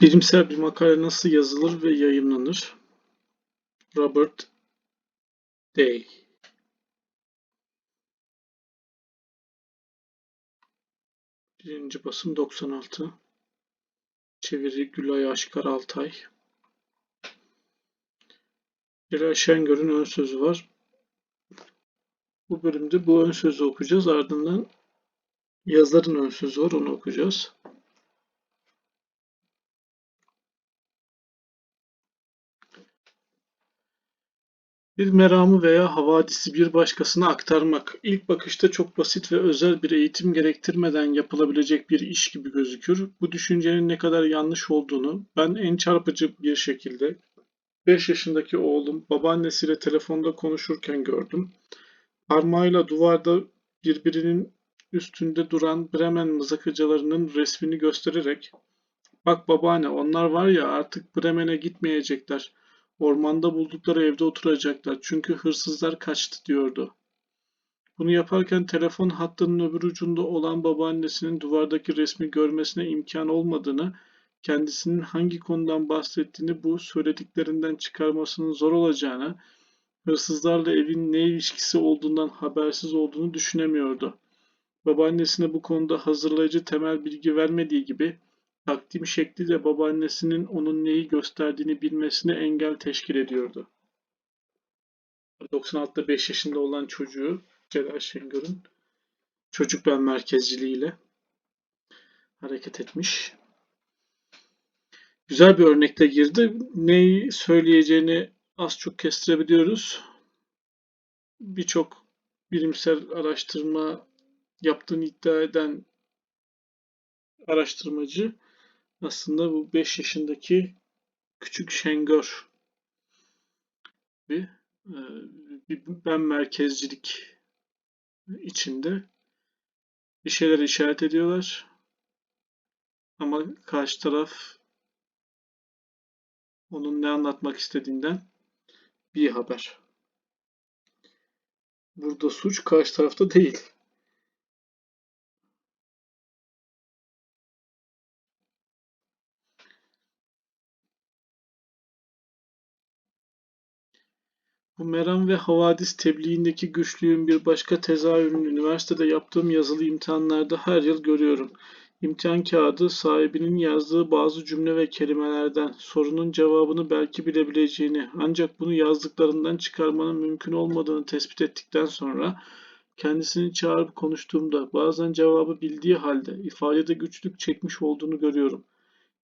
Bilimsel bir makale nasıl yazılır ve yayımlanır? Robert Day Birinci basım 96 Çeviri Gülay Aşkar Altay Celal Şengör'ün ön sözü var. Bu bölümde bu ön sözü okuyacağız. Ardından yazarın ön sözü var. Onu okuyacağız. Bir meramı veya havadisi bir başkasına aktarmak ilk bakışta çok basit ve özel bir eğitim gerektirmeden yapılabilecek bir iş gibi gözükür. Bu düşüncenin ne kadar yanlış olduğunu ben en çarpıcı bir şekilde 5 yaşındaki oğlum babaannesiyle telefonda konuşurken gördüm. Parmağıyla duvarda birbirinin üstünde duran Bremen mızıkacılarının resmini göstererek "Bak babaanne onlar var ya artık Bremen'e gitmeyecekler. Ormanda buldukları evde oturacaklar çünkü hırsızlar kaçtı." diyordu. Bunu yaparken telefon hattının öbür ucunda olan babaannesinin duvardaki resmi görmesine imkan olmadığını, kendisinin hangi konudan bahsettiğini bu söylediklerinden çıkarmasının zor olacağını, hırsızlarla evin ne ilişkisi olduğundan habersiz olduğunu düşünemiyordu. Babaannesine bu konuda hazırlayıcı temel bilgi vermediği gibi takdim şekli de babaannesinin onun neyi gösterdiğini bilmesine engel teşkil ediyordu. 96'da 5 yaşında olan çocuğu Celal Şengör'ün çocuk ben merkezciliğiyle hareket etmiş. Güzel bir örnekte girdi. Neyi söyleyeceğini az çok kestirebiliyoruz. Birçok bilimsel araştırma yaptığını iddia eden araştırmacı aslında bu 5 yaşındaki küçük Şengör bir, e, bir ben merkezcilik içinde bir şeyler işaret ediyorlar. Ama karşı taraf onun ne anlatmak istediğinden bir haber. Burada suç karşı tarafta değil. Bu meram ve havadis tebliğindeki güçlüğün bir başka tezahürünü üniversitede yaptığım yazılı imtihanlarda her yıl görüyorum. İmtihan kağıdı sahibinin yazdığı bazı cümle ve kelimelerden sorunun cevabını belki bilebileceğini ancak bunu yazdıklarından çıkarmanın mümkün olmadığını tespit ettikten sonra kendisini çağırıp konuştuğumda bazen cevabı bildiği halde ifadede güçlük çekmiş olduğunu görüyorum.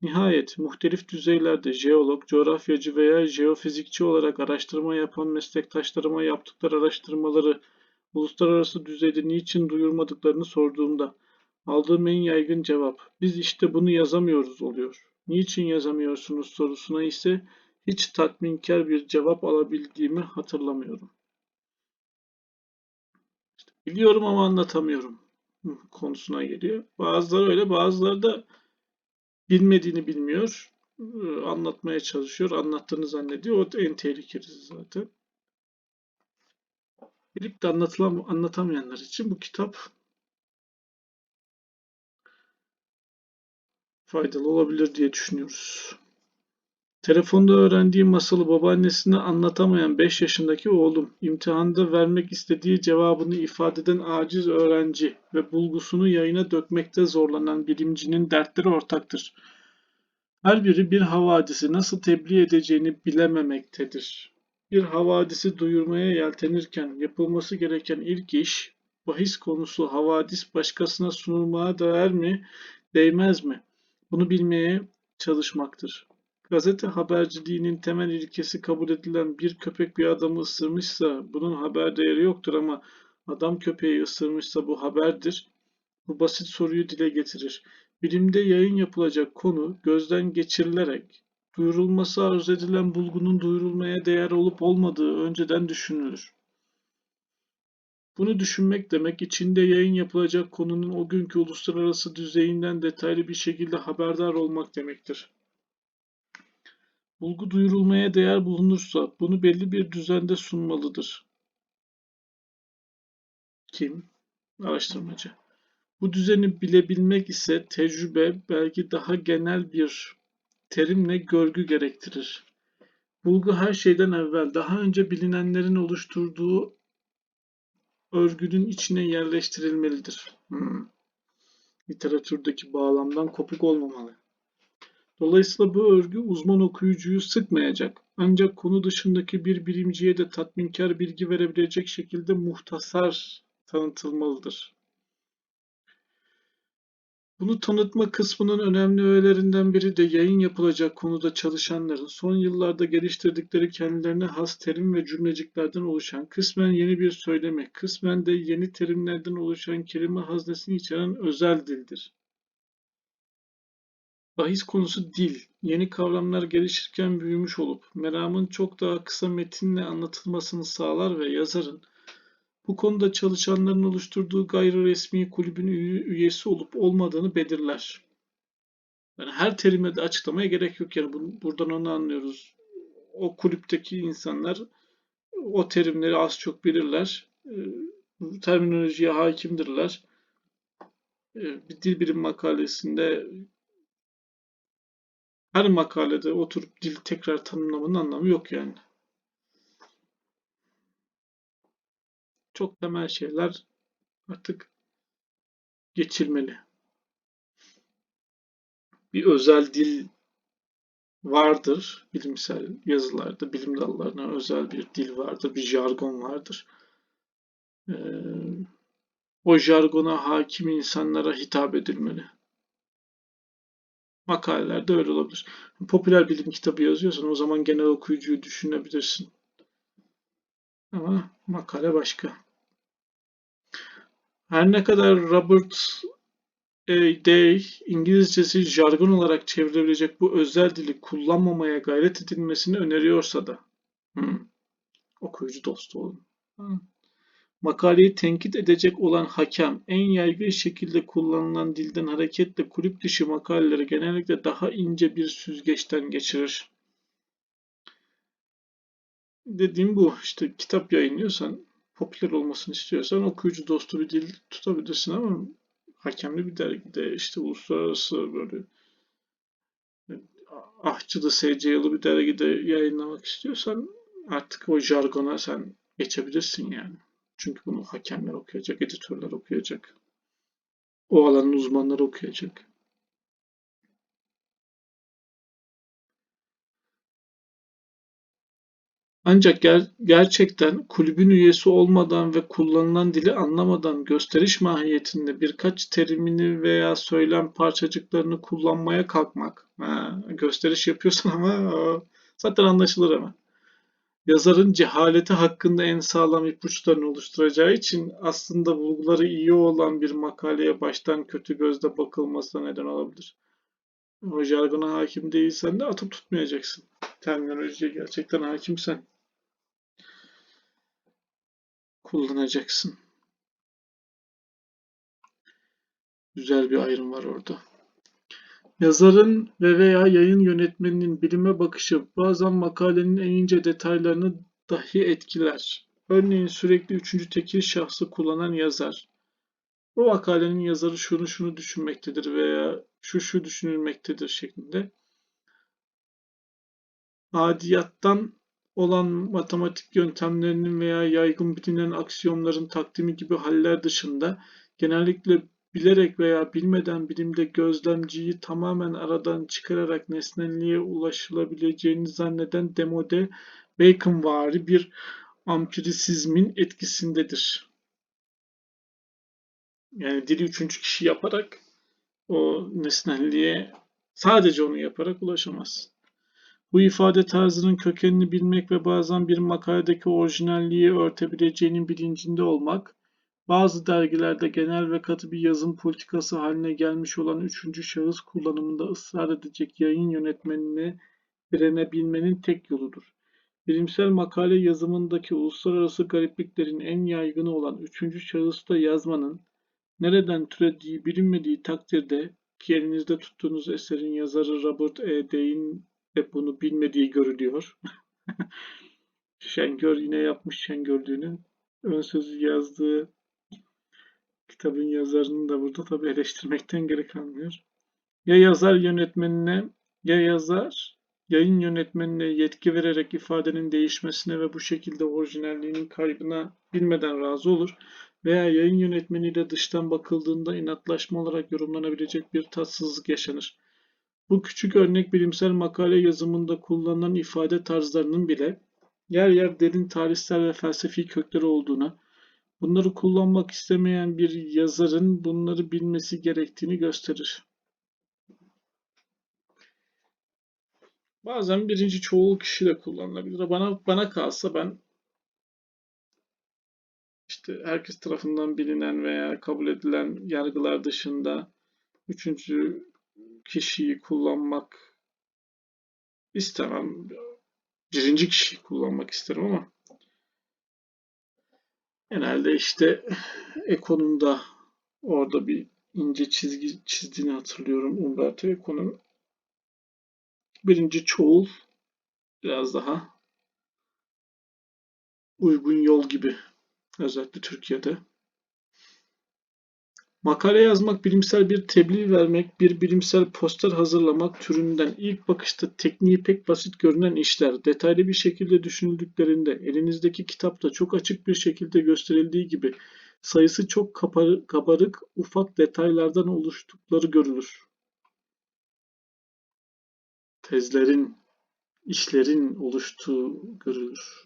Nihayet muhtelif düzeylerde jeolog, coğrafyacı veya jeofizikçi olarak araştırma yapan meslektaşlarıma yaptıkları araştırmaları uluslararası düzeyde niçin duyurmadıklarını sorduğumda aldığım en yaygın cevap biz işte bunu yazamıyoruz oluyor. Niçin yazamıyorsunuz sorusuna ise hiç tatminkar bir cevap alabildiğimi hatırlamıyorum. İşte biliyorum ama anlatamıyorum konusuna geliyor. Bazıları öyle bazıları da bilmediğini bilmiyor. Anlatmaya çalışıyor. Anlattığını zannediyor. O en tehlikelisi zaten. Bilip de anlatılam anlatamayanlar için bu kitap faydalı olabilir diye düşünüyoruz. Telefonda öğrendiği masalı babaannesine anlatamayan 5 yaşındaki oğlum, imtihanda vermek istediği cevabını ifade eden aciz öğrenci ve bulgusunu yayına dökmekte zorlanan bilimcinin dertleri ortaktır. Her biri bir havadisi nasıl tebliğ edeceğini bilememektedir. Bir havadisi duyurmaya yeltenirken yapılması gereken ilk iş, bahis konusu havadis başkasına sunulmaya değer mi, değmez mi? Bunu bilmeye çalışmaktır. Gazete haberciliğinin temel ilkesi kabul edilen bir köpek bir adamı ısırmışsa bunun haber değeri yoktur ama adam köpeği ısırmışsa bu haberdir. Bu basit soruyu dile getirir. Bilimde yayın yapılacak konu gözden geçirilerek duyurulması arzu edilen bulgunun duyurulmaya değer olup olmadığı önceden düşünülür. Bunu düşünmek demek içinde yayın yapılacak konunun o günkü uluslararası düzeyinden detaylı bir şekilde haberdar olmak demektir. Bulgu duyurulmaya değer bulunursa bunu belli bir düzende sunmalıdır. Kim? Araştırmacı. Bu düzeni bilebilmek ise tecrübe belki daha genel bir terimle görgü gerektirir. Bulgu her şeyden evvel daha önce bilinenlerin oluşturduğu örgünün içine yerleştirilmelidir. Hmm. Literatürdeki bağlamdan kopuk olmamalı. Dolayısıyla bu örgü uzman okuyucuyu sıkmayacak. Ancak konu dışındaki bir bilimciye de tatminkar bilgi verebilecek şekilde muhtasar tanıtılmalıdır. Bunu tanıtma kısmının önemli öğelerinden biri de yayın yapılacak konuda çalışanların son yıllarda geliştirdikleri kendilerine has terim ve cümleciklerden oluşan, kısmen yeni bir söyleme, kısmen de yeni terimlerden oluşan kelime haznesini içeren özel dildir. Bahis konusu dil, yeni kavramlar gelişirken büyümüş olup meramın çok daha kısa metinle anlatılmasını sağlar ve yazarın bu konuda çalışanların oluşturduğu gayri resmi kulübün üyesi olup olmadığını belirler. Yani her terime de açıklamaya gerek yok yani bu, buradan onu anlıyoruz. O kulüpteki insanlar o terimleri az çok bilirler. E, terminolojiye hakimdirler. E, bir dil bilim makalesinde her makalede oturup dil tekrar tanımlamanın anlamı yok yani. Çok temel şeyler artık geçilmeli. Bir özel dil vardır bilimsel yazılarda, bilim dallarına özel bir dil vardır, bir jargon vardır. Ee, o jargona hakim insanlara hitap edilmeli. Makalelerde öyle olabilir. Popüler bilim kitabı yazıyorsan o zaman genel okuyucuyu düşünebilirsin. Ama makale başka. Her ne kadar Robert A. Day İngilizcesi jargon olarak çevrilebilecek bu özel dili kullanmamaya gayret edilmesini öneriyorsa da hmm, okuyucu dostu olun. Hmm. Makaleyi tenkit edecek olan hakem en yaygın şekilde kullanılan dilden hareketle kulüp dışı makaleleri genellikle daha ince bir süzgeçten geçirir. Dediğim bu işte kitap yayınlıyorsan popüler olmasını istiyorsan okuyucu dostu bir dil tutabilirsin ama hakemli bir dergide işte uluslararası böyle ahçılı, SC'lı bir dergide yayınlamak istiyorsan artık o jargona sen geçebilirsin yani. Çünkü bunu hakemler okuyacak, editörler okuyacak. O alanın uzmanları okuyacak. Ancak ger gerçekten kulübün üyesi olmadan ve kullanılan dili anlamadan gösteriş mahiyetinde birkaç terimini veya söylem parçacıklarını kullanmaya kalkmak. Ha, gösteriş yapıyorsun ama zaten anlaşılır ama. Yazarın cehaleti hakkında en sağlam ipuçlarını oluşturacağı için aslında bulguları iyi olan bir makaleye baştan kötü gözle bakılmasına neden olabilir. O jargona hakim değilsen de atıp tutmayacaksın. Terminolojiye gerçekten hakimsen kullanacaksın. Güzel bir ayrım var orada. Yazarın ve veya yayın yönetmeninin bilime bakışı bazen makalenin en ince detaylarını dahi etkiler. Örneğin sürekli üçüncü tekil şahsı kullanan yazar. Bu makalenin yazarı şunu şunu düşünmektedir veya şu şu düşünülmektedir şeklinde. Adiyattan olan matematik yöntemlerinin veya yaygın bilinen aksiyomların takdimi gibi haller dışında genellikle bilerek veya bilmeden bilimde gözlemciyi tamamen aradan çıkararak nesnelliğe ulaşılabileceğini zanneden demode Baconvari bir ampirisizmin etkisindedir. Yani dili üçüncü kişi yaparak o nesnelliğe sadece onu yaparak ulaşamaz. Bu ifade tarzının kökenini bilmek ve bazen bir makaledeki orijinalliği örtebileceğinin bilincinde olmak, bazı dergilerde genel ve katı bir yazım politikası haline gelmiş olan üçüncü şahıs kullanımında ısrar edecek yayın yönetmenine direnebilmenin tek yoludur. Bilimsel makale yazımındaki uluslararası garipliklerin en yaygını olan üçüncü şahısta yazmanın nereden türediği bilinmediği takdirde ki elinizde tuttuğunuz eserin yazarı Robert E. Day'in de bunu bilmediği görülüyor. Şengör yine yapmış Şengördüğünü. Ön sözü yazdığı kitabın yazarını da burada tabii eleştirmekten gerek kalmıyor. Ya yazar yönetmenine Ya yazar, yayın yönetmenine yetki vererek ifadenin değişmesine ve bu şekilde orijinalliğinin kaybına bilmeden razı olur veya yayın yönetmeniyle dıştan bakıldığında inatlaşma olarak yorumlanabilecek bir tatsızlık yaşanır. Bu küçük örnek bilimsel makale yazımında kullanılan ifade tarzlarının bile yer yer derin tarihsel ve felsefi kökleri olduğuna, bunları kullanmak istemeyen bir yazarın bunları bilmesi gerektiğini gösterir. Bazen birinci çoğul kişi de kullanılabilir. Bana bana kalsa ben işte herkes tarafından bilinen veya kabul edilen yargılar dışında üçüncü kişiyi kullanmak istemem. Birinci kişiyi kullanmak isterim ama genelde işte Eco'nun orada bir ince çizgi çizdiğini hatırlıyorum Umberto Eco'nun. Birinci çoğul biraz daha uygun yol gibi özellikle Türkiye'de. Makale yazmak, bilimsel bir tebliğ vermek, bir bilimsel poster hazırlamak türünden ilk bakışta tekniği pek basit görünen işler, detaylı bir şekilde düşünüldüklerinde elinizdeki kitapta çok açık bir şekilde gösterildiği gibi sayısı çok kabarık, ufak detaylardan oluştukları görülür. Tezlerin, işlerin oluştuğu görülür.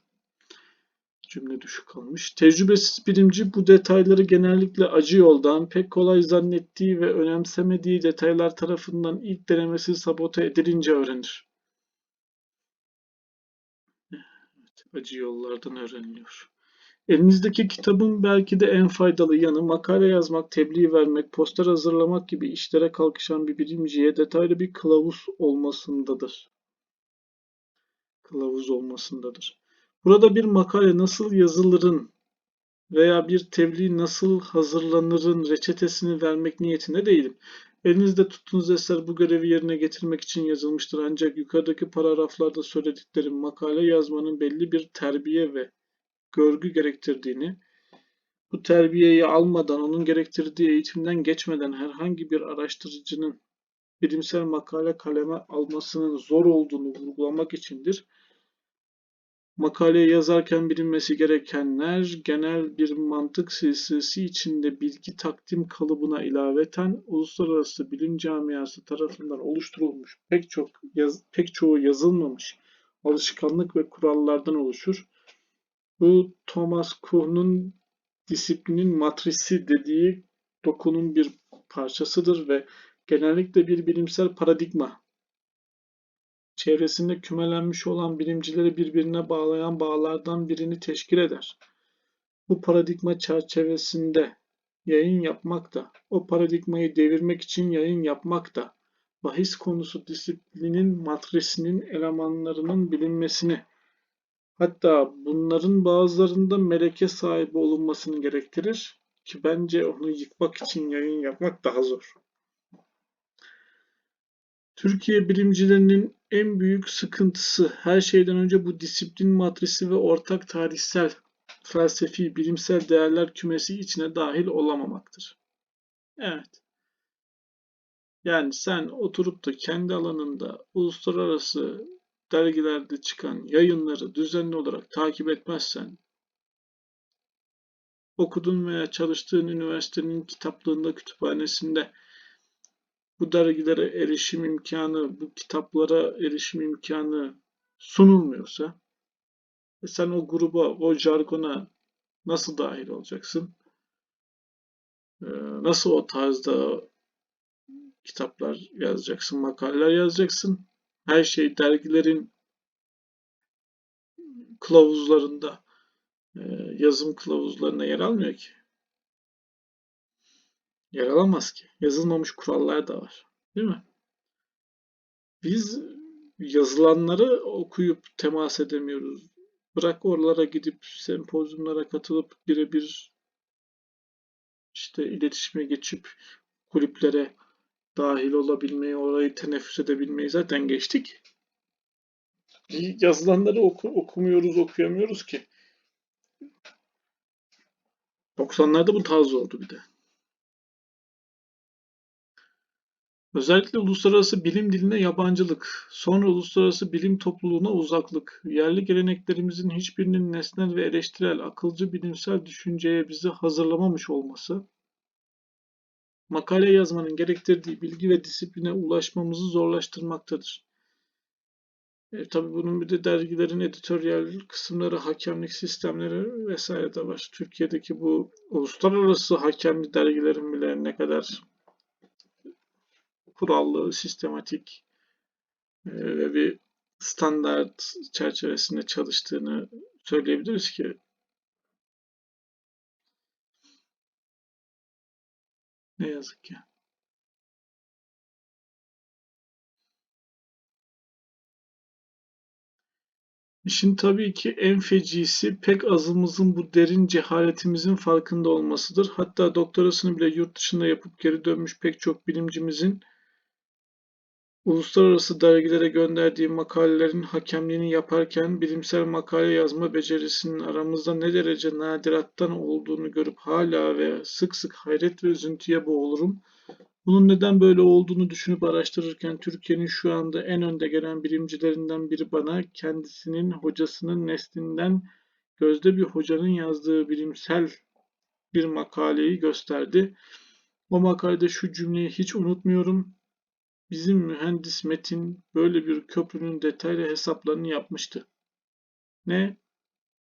Cümle düşük kalmış. Tecrübesiz bilimci bu detayları genellikle acı yoldan, pek kolay zannettiği ve önemsemediği detaylar tarafından ilk denemesi sabote edilince öğrenir. Evet, acı yollardan öğreniliyor. Elinizdeki kitabın belki de en faydalı yanı makale yazmak, tebliğ vermek, poster hazırlamak gibi işlere kalkışan bir bilimciye detaylı bir kılavuz olmasındadır. Kılavuz olmasındadır. Burada bir makale nasıl yazılırın veya bir tebliğ nasıl hazırlanırın reçetesini vermek niyetinde değilim. Elinizde tuttuğunuz eser bu görevi yerine getirmek için yazılmıştır ancak yukarıdaki paragraflarda söylediklerim makale yazmanın belli bir terbiye ve görgü gerektirdiğini, bu terbiyeyi almadan, onun gerektirdiği eğitimden geçmeden herhangi bir araştırıcının bilimsel makale kaleme almasının zor olduğunu vurgulamak içindir. Makaleyi yazarken bilinmesi gerekenler genel bir mantık silsilesi içinde bilgi takdim kalıbına ilaveten uluslararası bilim camiası tarafından oluşturulmuş pek çok yaz, pek çoğu yazılmamış alışkanlık ve kurallardan oluşur. Bu Thomas Kuhn'un disiplinin matrisi dediği dokunun bir parçasıdır ve genellikle bir bilimsel paradigma çevresinde kümelenmiş olan bilimcileri birbirine bağlayan bağlardan birini teşkil eder. Bu paradigma çerçevesinde yayın yapmak da, o paradigmayı devirmek için yayın yapmak da, bahis konusu disiplinin matrisinin elemanlarının bilinmesini, hatta bunların bazılarında meleke sahibi olunmasını gerektirir ki bence onu yıkmak için yayın yapmak daha zor. Türkiye bilimcilerinin en büyük sıkıntısı her şeyden önce bu disiplin matrisi ve ortak tarihsel, felsefi, bilimsel değerler kümesi içine dahil olamamaktır. Evet. Yani sen oturup da kendi alanında uluslararası dergilerde çıkan yayınları düzenli olarak takip etmezsen, okudun veya çalıştığın üniversitenin kitaplığında, kütüphanesinde bu dergilere erişim imkanı, bu kitaplara erişim imkanı sunulmuyorsa e sen o gruba, o jargona nasıl dahil olacaksın? Ee, nasıl o tarzda kitaplar yazacaksın, makaleler yazacaksın? Her şey dergilerin kılavuzlarında, e, yazım kılavuzlarına yer almıyor ki. Yer alamaz ki. Yazılmamış kurallar da var. Değil mi? Biz yazılanları okuyup temas edemiyoruz. Bırak oralara gidip sempozyumlara katılıp birebir işte iletişime geçip kulüplere dahil olabilmeyi, orayı teneffüs edebilmeyi zaten geçtik. Yazılanları oku, okumuyoruz, okuyamıyoruz ki. 90'larda bu tarz oldu bir de. Özellikle uluslararası bilim diline yabancılık, sonra uluslararası bilim topluluğuna uzaklık, yerli geleneklerimizin hiçbirinin nesnel ve eleştirel, akılcı bilimsel düşünceye bizi hazırlamamış olması, makale yazmanın gerektirdiği bilgi ve disipline ulaşmamızı zorlaştırmaktadır. E, tabii bunun bir de dergilerin editoryal kısımları, hakemlik sistemleri vesaire de var. Türkiye'deki bu uluslararası hakemli dergilerin bile ne kadar kurallı, sistematik ve bir standart çerçevesinde çalıştığını söyleyebiliriz ki ne yazık ki. İşin tabii ki en fecisi pek azımızın bu derin cehaletimizin farkında olmasıdır. Hatta doktorasını bile yurt dışında yapıp geri dönmüş pek çok bilimcimizin uluslararası dergilere gönderdiği makalelerin hakemliğini yaparken bilimsel makale yazma becerisinin aramızda ne derece nadirattan olduğunu görüp hala ve sık sık hayret ve üzüntüye boğulurum. Bunun neden böyle olduğunu düşünüp araştırırken Türkiye'nin şu anda en önde gelen bilimcilerinden biri bana kendisinin hocasının neslinden gözde bir hocanın yazdığı bilimsel bir makaleyi gösterdi. O makalede şu cümleyi hiç unutmuyorum. Bizim mühendis Metin böyle bir köprünün detaylı hesaplarını yapmıştı. Ne?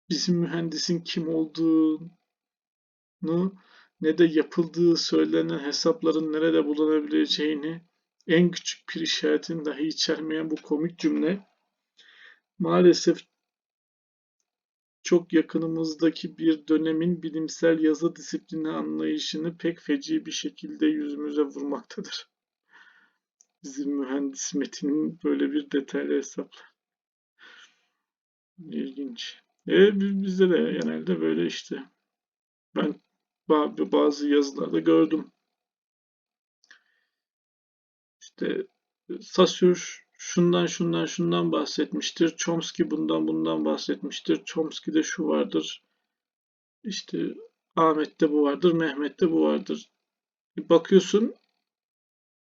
Bizim mühendisin kim olduğunu ne de yapıldığı söylenen hesapların nerede bulunabileceğini en küçük bir işaretin dahi içermeyen bu komik cümle maalesef çok yakınımızdaki bir dönemin bilimsel yazı disiplini anlayışını pek feci bir şekilde yüzümüze vurmaktadır. Bizim mühendis Metin'in böyle bir detaylı hesaplar. İlginç. E, bizde de genelde böyle işte. Ben bazı yazılarda gördüm. İşte Saussure şundan şundan şundan bahsetmiştir. Chomsky bundan bundan bahsetmiştir. Chomsky'de şu vardır. İşte Ahmet'te bu vardır, Mehmet'te bu vardır. Bakıyorsun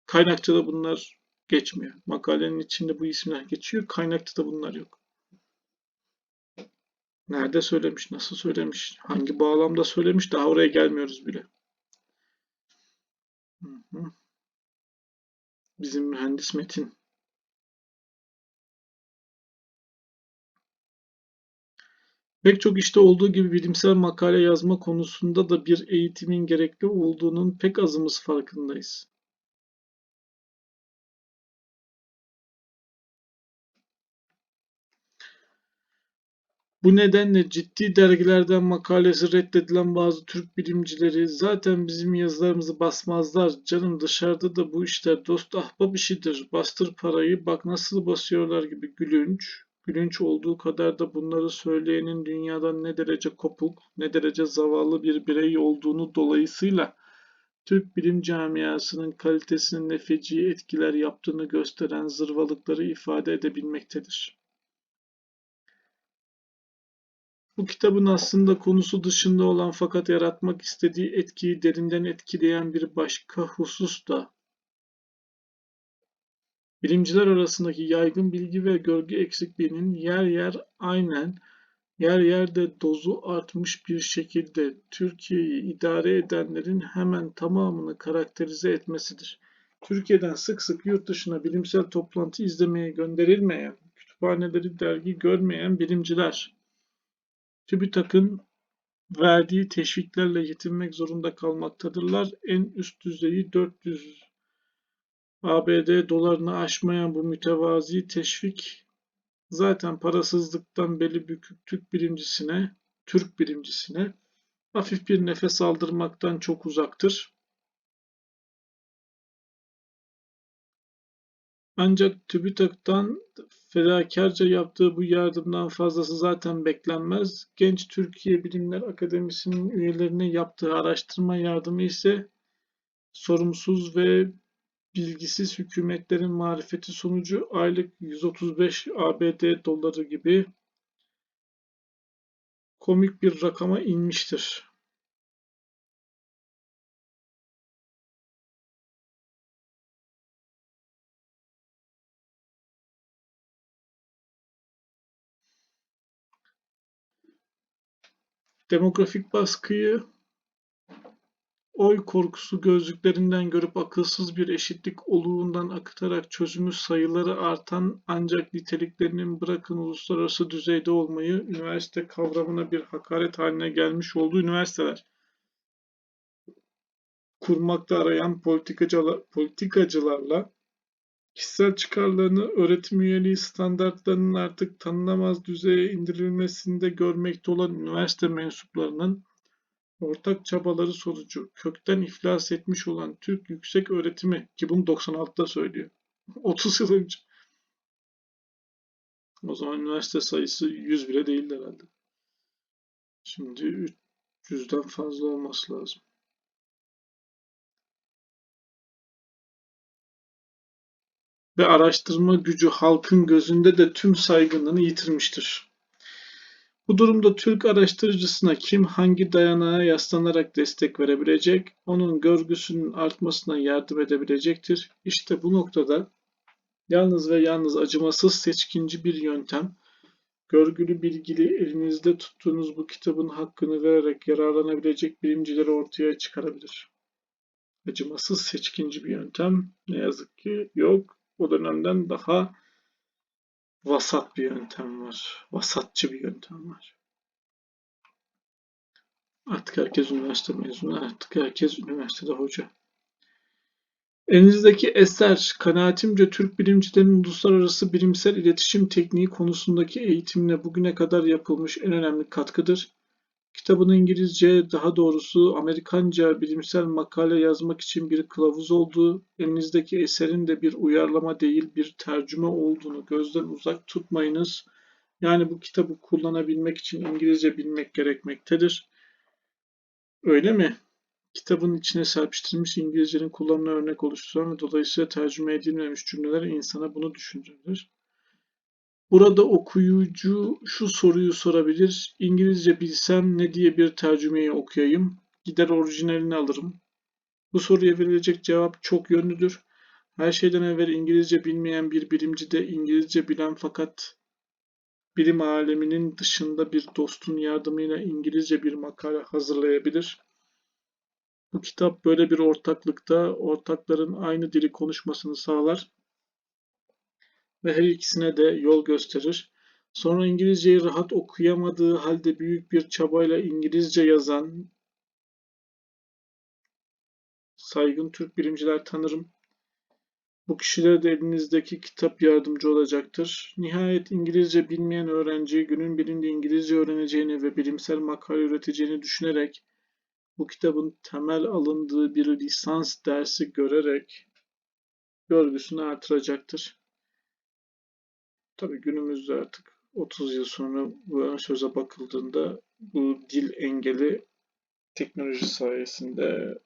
kaynakçada bunlar geçmiyor. Makalenin içinde bu isimler geçiyor. Kaynakçada bunlar yok. Nerede söylemiş, nasıl söylemiş, hangi bağlamda söylemiş daha oraya gelmiyoruz bile. Bizim mühendis Metin. Pek çok işte olduğu gibi bilimsel makale yazma konusunda da bir eğitimin gerekli olduğunun pek azımız farkındayız. Bu nedenle ciddi dergilerden makalesi reddedilen bazı Türk bilimcileri zaten bizim yazılarımızı basmazlar canım dışarıda da bu işler dost ahbap işidir bastır parayı bak nasıl basıyorlar gibi gülünç, gülünç olduğu kadar da bunları söyleyenin dünyadan ne derece kopuk, ne derece zavallı bir birey olduğunu dolayısıyla Türk bilim camiasının kalitesinin ne feci etkiler yaptığını gösteren zırvalıkları ifade edebilmektedir. Bu kitabın aslında konusu dışında olan fakat yaratmak istediği etkiyi derinden etkileyen bir başka husus da bilimciler arasındaki yaygın bilgi ve görgü eksikliğinin yer yer aynen yer yer de dozu artmış bir şekilde Türkiye'yi idare edenlerin hemen tamamını karakterize etmesidir. Türkiye'den sık sık yurt dışına bilimsel toplantı izlemeye gönderilmeyen, kütüphaneleri dergi görmeyen bilimciler, TÜBİTAK'ın verdiği teşviklerle yetinmek zorunda kalmaktadırlar. En üst düzeyi 400 ABD dolarını aşmayan bu mütevazi teşvik zaten parasızlıktan beli bükük Türk bilimcisine, Türk bilimcisine hafif bir nefes aldırmaktan çok uzaktır. Ancak TÜBİTAK'tan fedakarca yaptığı bu yardımdan fazlası zaten beklenmez. Genç Türkiye Bilimler Akademisi'nin üyelerine yaptığı araştırma yardımı ise sorumsuz ve bilgisiz hükümetlerin marifeti sonucu aylık 135 ABD doları gibi komik bir rakama inmiştir. Demografik baskıyı oy korkusu gözlüklerinden görüp akılsız bir eşitlik oluğundan akıtarak çözümü sayıları artan ancak niteliklerinin bırakın uluslararası düzeyde olmayı üniversite kavramına bir hakaret haline gelmiş olduğu üniversiteler. Kurmakta arayan politikacılar, politikacılarla kişisel çıkarlarını öğretim üyeliği standartlarının artık tanınamaz düzeye indirilmesinde görmekte olan üniversite mensuplarının ortak çabaları sonucu kökten iflas etmiş olan Türk yüksek öğretimi ki bunu 96'da söylüyor. 30 yıl önce. O zaman üniversite sayısı 100 bile değildi herhalde. Şimdi 300'den fazla olması lazım. Ve araştırma gücü halkın gözünde de tüm saygınlığını yitirmiştir. Bu durumda Türk araştırıcısına kim hangi dayanağa yaslanarak destek verebilecek, onun görgüsünün artmasına yardım edebilecektir. İşte bu noktada yalnız ve yalnız acımasız seçkinci bir yöntem, görgülü bilgili elinizde tuttuğunuz bu kitabın hakkını vererek yararlanabilecek bilimcileri ortaya çıkarabilir. Acımasız seçkinci bir yöntem ne yazık ki yok. O dönemden daha vasat bir yöntem var. Vasatçı bir yöntem var. Artık herkes üniversite mezunu, artık herkes üniversitede hoca. Elinizdeki eser, kanaatimce Türk bilimcilerin uluslararası bilimsel iletişim tekniği konusundaki eğitimine bugüne kadar yapılmış en önemli katkıdır. Kitabın İngilizce, daha doğrusu Amerikanca bilimsel makale yazmak için bir kılavuz olduğu, elinizdeki eserin de bir uyarlama değil bir tercüme olduğunu gözden uzak tutmayınız. Yani bu kitabı kullanabilmek için İngilizce bilmek gerekmektedir. Öyle mi? Kitabın içine serpiştirilmiş İngilizcenin kullanımına örnek oluşturan ve dolayısıyla tercüme edilmemiş cümleler insana bunu düşündürür. Burada okuyucu şu soruyu sorabilir. İngilizce bilsem ne diye bir tercümeyi okuyayım? Gider orijinalini alırım. Bu soruya verilecek cevap çok yönlüdür. Her şeyden evvel İngilizce bilmeyen bir bilimci de İngilizce bilen fakat bilim aleminin dışında bir dostun yardımıyla İngilizce bir makale hazırlayabilir. Bu kitap böyle bir ortaklıkta ortakların aynı dili konuşmasını sağlar ve her ikisine de yol gösterir. Sonra İngilizceyi rahat okuyamadığı halde büyük bir çabayla İngilizce yazan saygın Türk bilimciler tanırım. Bu kişilere de elinizdeki kitap yardımcı olacaktır. Nihayet İngilizce bilmeyen öğrenci günün birinde İngilizce öğreneceğini ve bilimsel makale üreteceğini düşünerek bu kitabın temel alındığı bir lisans dersi görerek görgüsünü artıracaktır. Tabii günümüzde artık 30 yıl sonra bu ön söze bakıldığında bu dil engeli teknoloji sayesinde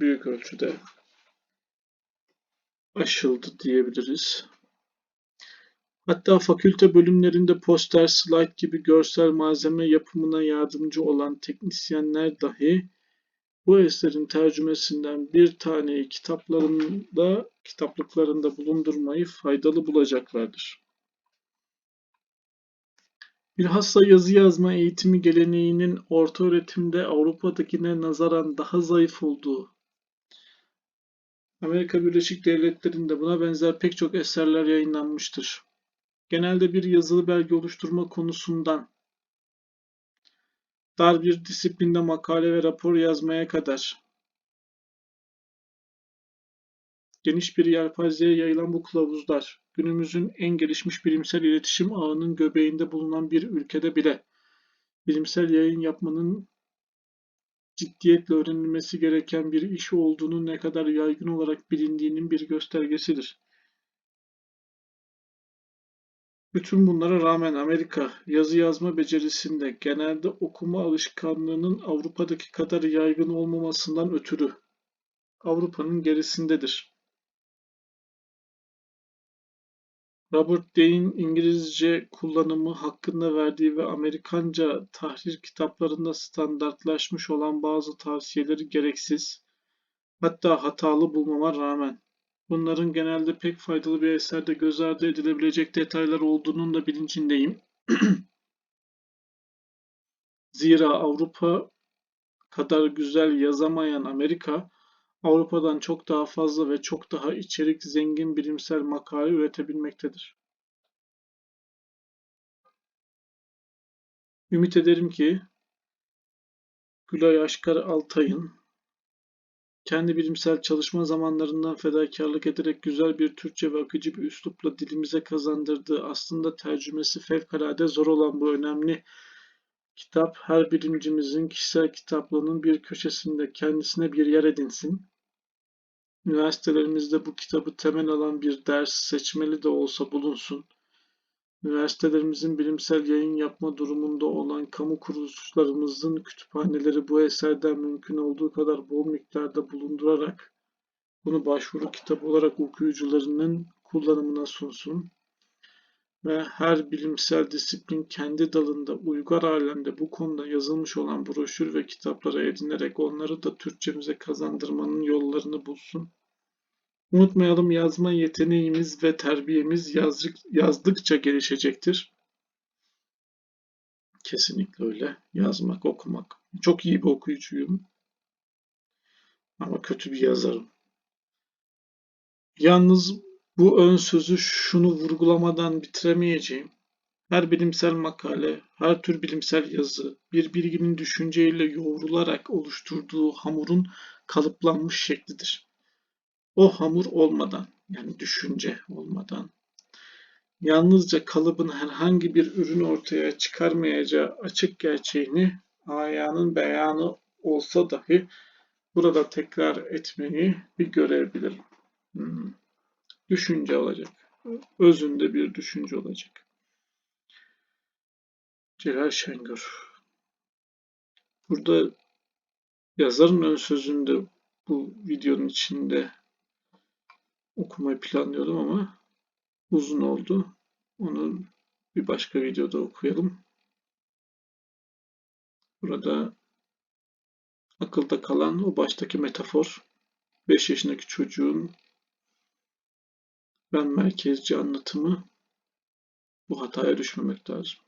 büyük ölçüde aşıldı diyebiliriz. Hatta fakülte bölümlerinde poster, slide gibi görsel malzeme yapımına yardımcı olan teknisyenler dahi bu eserin tercümesinden bir taneyi kitaplarında, kitaplıklarında bulundurmayı faydalı bulacaklardır. Bilhassa yazı yazma eğitimi geleneğinin ortaöğretimde Avrupa'dakine nazaran daha zayıf olduğu, Amerika Birleşik Devletleri'nde buna benzer pek çok eserler yayınlanmıştır. Genelde bir yazılı belge oluşturma konusundan dar bir disiplinde makale ve rapor yazmaya kadar geniş bir yelpazeye yayılan bu kılavuzlar, günümüzün en gelişmiş bilimsel iletişim ağının göbeğinde bulunan bir ülkede bile bilimsel yayın yapmanın ciddiyetle öğrenilmesi gereken bir iş olduğunu ne kadar yaygın olarak bilindiğinin bir göstergesidir. Bütün bunlara rağmen Amerika yazı yazma becerisinde genelde okuma alışkanlığının Avrupa'daki kadar yaygın olmamasından ötürü Avrupa'nın gerisindedir. Robert Day'in İngilizce kullanımı hakkında verdiği ve Amerikanca tahrir kitaplarında standartlaşmış olan bazı tavsiyeleri gereksiz, hatta hatalı bulmama rağmen bunların genelde pek faydalı bir eserde göz ardı edilebilecek detaylar olduğunun da bilincindeyim. Zira Avrupa kadar güzel yazamayan Amerika, Avrupa'dan çok daha fazla ve çok daha içerik zengin bilimsel makale üretebilmektedir. Ümit ederim ki Gülay Aşkar Altay'ın kendi bilimsel çalışma zamanlarından fedakarlık ederek güzel bir Türkçe ve akıcı bir üslupla dilimize kazandırdığı aslında tercümesi fevkalade zor olan bu önemli kitap her bilimcimizin kişisel kitaplığının bir köşesinde kendisine bir yer edinsin. Üniversitelerimizde bu kitabı temel alan bir ders seçmeli de olsa bulunsun. Üniversitelerimizin bilimsel yayın yapma durumunda olan kamu kuruluşlarımızın kütüphaneleri bu eserden mümkün olduğu kadar bol miktarda bulundurarak bunu başvuru kitabı olarak okuyucularının kullanımına sunsun ve her bilimsel disiplin kendi dalında uygar alemde bu konuda yazılmış olan broşür ve kitapları edinerek onları da Türkçemize kazandırmanın yollarını bulsun. Unutmayalım yazma yeteneğimiz ve terbiyemiz yazdık, yazdıkça gelişecektir. Kesinlikle öyle. Yazmak, okumak. Çok iyi bir okuyucuyum. Ama kötü bir yazarım. Yalnız bu ön sözü şunu vurgulamadan bitiremeyeceğim. Her bilimsel makale, her tür bilimsel yazı, bir bilginin düşünceyle yoğrularak oluşturduğu hamurun kalıplanmış şeklidir. O hamur olmadan, yani düşünce olmadan, yalnızca kalıbın herhangi bir ürün ortaya çıkarmayacağı açık gerçeğini ayağının beyanı olsa dahi burada tekrar etmeyi bir görebilirim. Hmm. Düşünce olacak. Özünde bir düşünce olacak. Celal Şengör. Burada yazarın ön sözünde bu videonun içinde okumayı planlıyordum ama uzun oldu. Onu bir başka videoda okuyalım. Burada akılda kalan o baştaki metafor 5 yaşındaki çocuğun ben merkezci anlatımı bu hataya düşmemek lazım.